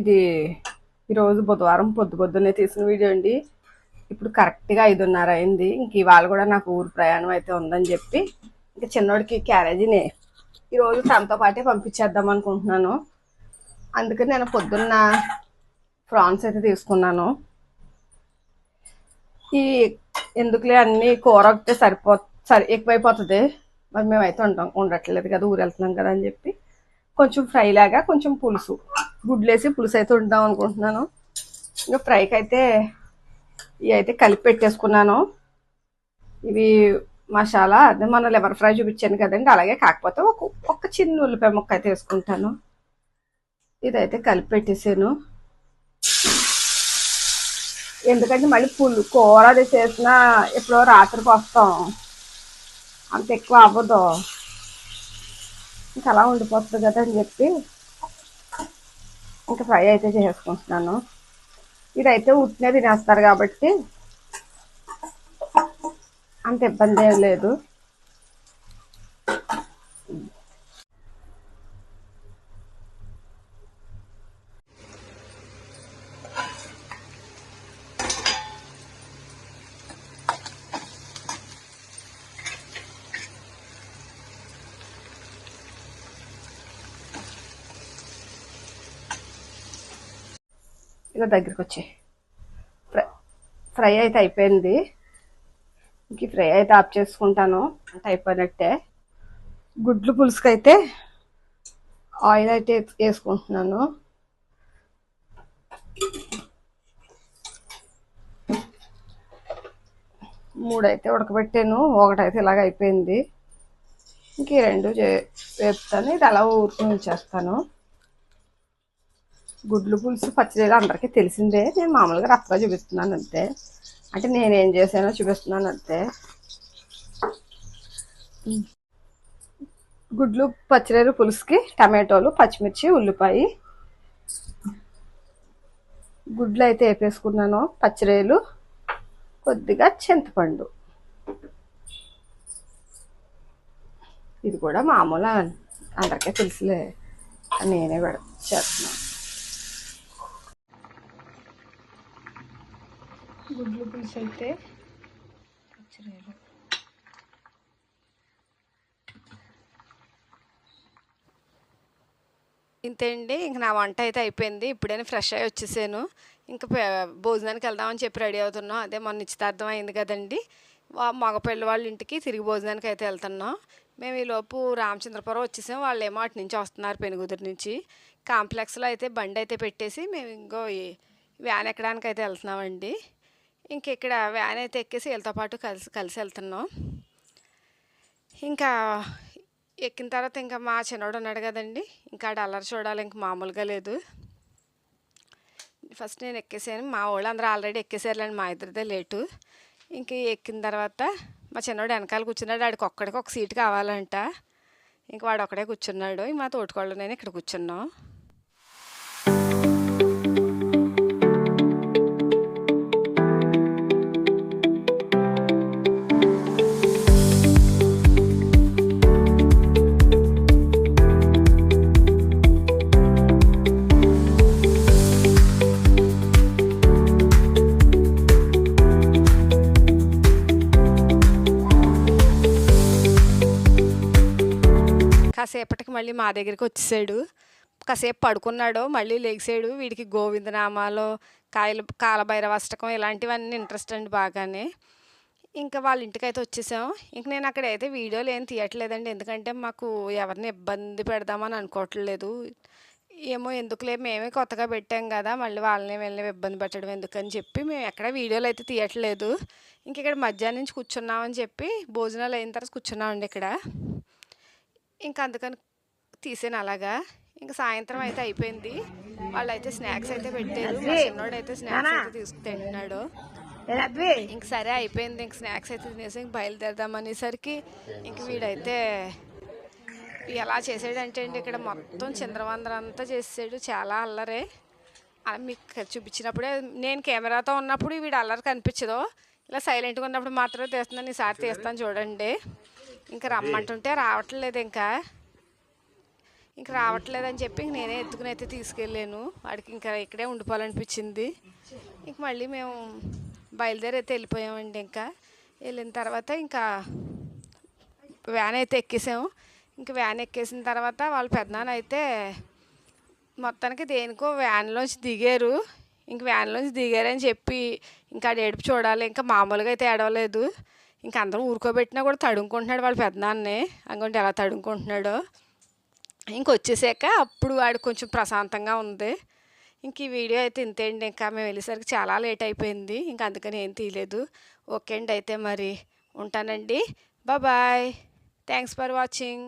ఇది ఈరోజు బుధవారం పొద్దు పొద్దున్నే తీసిన వీడియో అండి. ఇప్పుడు కరెక్ట్గా ఐదున్నర అయింది. ఇంక ఇవాళ కూడా నాకు ఊరు ప్రయాణం అయితే ఉందని చెప్పి ఇంకా చిన్నోడికి క్యారేజీని ఈరోజు తనతో పాటే పంపించేద్దాం అనుకుంటున్నాను. అందుకని నేను పొద్దున్న ప్రాన్స్ అయితే తీసుకున్నాను. ఈ ఎందుకులే అన్ని కూర ఒకటే సరిపో సరి ఎక్కువైపోతుంది. మరి మేమైతే ఉంటాం ఉండట్లేదు కదా ఊరు వెళ్తున్నాం కదా అని చెప్పి. కొంచెం ఫ్రై లాగా కొంచెం పులుసు. గుడ్లేసి పులుసు అయితే ఉంటాం అనుకుంటున్నాను. ఇంకా ఫ్రైకి అయితే ఇవి అయితే కలిపి పెట్టేసుకున్నాను. ఇవి మసాలా అదే మన లెవర్ ఫ్రై చూపించాను కదండి అలాగే కాకపోతే ఒక ఒక చిన్న ఉల్లిపాయ ముక్క అయితే వేసుకుంటాను. ఇదైతే కలిపి పెట్టేసాను. ఎందుకంటే మళ్ళీ పులు కూర అది చేసిన ఎప్పుడో రాత్రికి వస్తాం అంత ఎక్కువ అవ్వదు. ఇంకా అలా ఉండిపోతుంది కదా అని చెప్పి ఇంకా ఫ్రై అయితే చేసుకుంటున్నాను. ఇదైతే ఉట్టినే తినేస్తారు కాబట్టి అంత ఇబ్బంది ఏం లేదు. ఇలా దగ్గరికి వచ్చాయి ఫ్రై ఫ్రై అయితే అయిపోయింది. ఇంక ఫ్రై అయితే ఆఫ్ చేసుకుంటాను. అంటే అయిపోయినట్టే. గుడ్లు పులుసుకి అయితే ఆయిల్ అయితే వేసుకుంటున్నాను. మూడైతే ఉడకబెట్టాను. ఒకటైతే ఇలాగ అయిపోయింది. ఇంక రెండు చే- వేపుతాను. ఇది అలా ఊరుకుని చేస్తాను. గుడ్లు పులుసు పచ్చడిగా అందరికీ తెలిసిందే. నేను మామూలుగా రఫ్గా చూపిస్తున్నాను అంతే. అంటే నేనేం చేశానో చూపిస్తున్నాను అంతే. గుడ్లు పచ్చిరేరు పులుసుకి టమాటోలు పచ్చిమిర్చి ఉల్లిపాయ. గుడ్లు అయితే వేపేసుకున్నాను పచ్చిరేలు కొద్దిగా చింతపండు. ఇది కూడా మామూలు అందరికీ తెలుసులే. నేనే పెడ చేస్తున్నాను. గుడ్లు పులుసు అయితే పచ్చిరాయలు ఇంతే అండి ఇంక నా వంట అయితే అయిపోయింది ఇప్పుడైనా ఫ్రెష్ అయ్యి వచ్చేసాను. ఇంకా భోజనానికి వెళ్దామని చెప్పి రెడీ అవుతున్నాం. అదే మొన్న నిశ్చితార్థం అయింది కదండి. మగ మగపిల్ల వాళ్ళ ఇంటికి తిరిగి భోజనానికి అయితే వెళ్తున్నాం. మేము ఈలోపు రామచంద్రపురం వచ్చేసాం. వాళ్ళు ఏమో అటు నుంచి వస్తున్నారు పెనుగుదురు నుంచి. కాంప్లెక్స్లో అయితే బండి అయితే పెట్టేసి మేము ఇంకో వ్యాన్ ఎక్కడానికి అయితే వెళ్తున్నామండి. ఇంక ఇక్కడ వ్యాన్ అయితే ఎక్కేసి వీళ్ళతో పాటు కలిసి కలిసి వెళ్తున్నాం. ఇంకా ఎక్కిన తర్వాత ఇంకా మా చిన్నోడు ఉన్నాడు కదండి. ఇంకా ఆడ అల్లరి చూడాలి ఇంక మామూలుగా లేదు. ఫస్ట్ నేను ఎక్కేసాను. మా వాళ్ళు అందరూ ఆల్రెడీ ఎక్కేసారులేండి మా ఇద్దరిదే లేటు. ఇంక ఎక్కిన తర్వాత మా చిన్నోడు వెనకాల కూర్చున్నాడు. ఆడికి ఒక్కడికి ఒక సీట్ కావాలంట. ఇంక వాడు ఒక్కడే కూర్చున్నాడు. ఇంక మా తోటికోళ్ళు నేను ఇక్కడ కూర్చున్నాం. కాసేపటికి మళ్ళీ మా దగ్గరికి వచ్చేసాడు. కాసేపు పడుకున్నాడు మళ్ళీ లేచాడు. వీడికి గోవిందనామాలు కాయలు కాలభైరవ అష్టకం ఇలాంటివన్నీ ఇంట్రెస్ట్ అండి బాగానే. ఇంకా వాళ్ళ ఇంటికైతే వచ్చేసాం. ఇంక నేను అక్కడ అయితే వీడియోలు ఏం తీయట్లేదండి. ఎందుకంటే మాకు ఎవరిని ఇబ్బంది పెడదామని అనుకోవట్లేదు. ఏమో ఎందుకులే మేమే కొత్తగా పెట్టాం కదా మళ్ళీ వాళ్ళని వెళ్ళి ఇబ్బంది పెట్టడం ఎందుకని చెప్పి మేము ఎక్కడ వీడియోలు అయితే తీయట్లేదు. ఇంక ఇక్కడ మధ్యాహ్నం నుంచి కూర్చున్నామని చెప్పి భోజనాలు అయిన తర్వాత కూర్చున్నామండి ఇక్కడ. ఇంకా అందుకని తీసాను అలాగా. ఇంకా సాయంత్రం అయితే అయిపోయింది. వాళ్ళు అయితే స్నాక్స్ అయితే పెట్టారు. చిన్నోడు అయితే స్నాక్స్ అయితే తీసుకు తింటున్నాడు. ఇంక సరే అయిపోయింది. ఇంక స్నాక్స్ అయితే తినేసి ఇంక బయలుదేరదాం అనేసరికి ఇంక వీడైతే ఎలా చేసాడంటే అండి ఇక్కడ మొత్తం చిందరవందర అంతా చేసాడు చాలా అల్లరే. అలా మీకు చూపించినప్పుడే నేను కెమెరాతో ఉన్నప్పుడు వీడు అల్లరి కనిపించదు. ఇలా సైలెంట్గా ఉన్నప్పుడు మాత్రమే తీస్తున్నాను ఈసారి తీస్తాను చూడండి. ఇంకా రమ్మంటుంటే రావట్లేదు ఇంకా. ఇంక రావట్లేదని చెప్పి ఇంక నేనే ఎత్తుకుని అయితే తీసుకెళ్ళాను. వాడికి ఇంకా ఇక్కడే ఉండిపోవాలనిపించింది. ఇంక మళ్ళీ మేము బయలుదేరి అయితే వెళ్ళిపోయామండి ఇంకా. వెళ్ళిన తర్వాత ఇంకా వ్యాన్ అయితే ఎక్కేసాము. ఇంక వ్యాన్ ఎక్కేసిన తర్వాత వాళ్ళ పెద్దనాన్న అయితే మొత్తానికి దేనికో వ్యాన్లోంచి దిగారు. ఇంక వ్యాన్లోంచి దిగారని చెప్పి ఇంకా ఏడుపు చూడాలి. ఇంకా మామూలుగా అయితే ఏడవలేదు. ఇంకా అందరం ఊరుకోబెట్టినా కూడా తడుముకుంటున్నాడు వాళ్ళ పెద్దనాన్నే. అనుకుంటే ఎలా తడుముకుంటున్నాడో. ఇంక వచ్చేసాక అప్పుడు వాడు కొంచెం ప్రశాంతంగా ఉంది. ఇంక ఈ వీడియో అయితే ఇంతే అండి ఇంకా మేము వెళ్ళేసరికి చాలా లేట్ అయిపోయింది. ఇంకా అందుకని ఏం తీయలేదు. ఓకే అండి అయితే మరి. ఉంటానండి. Bye thanks for watching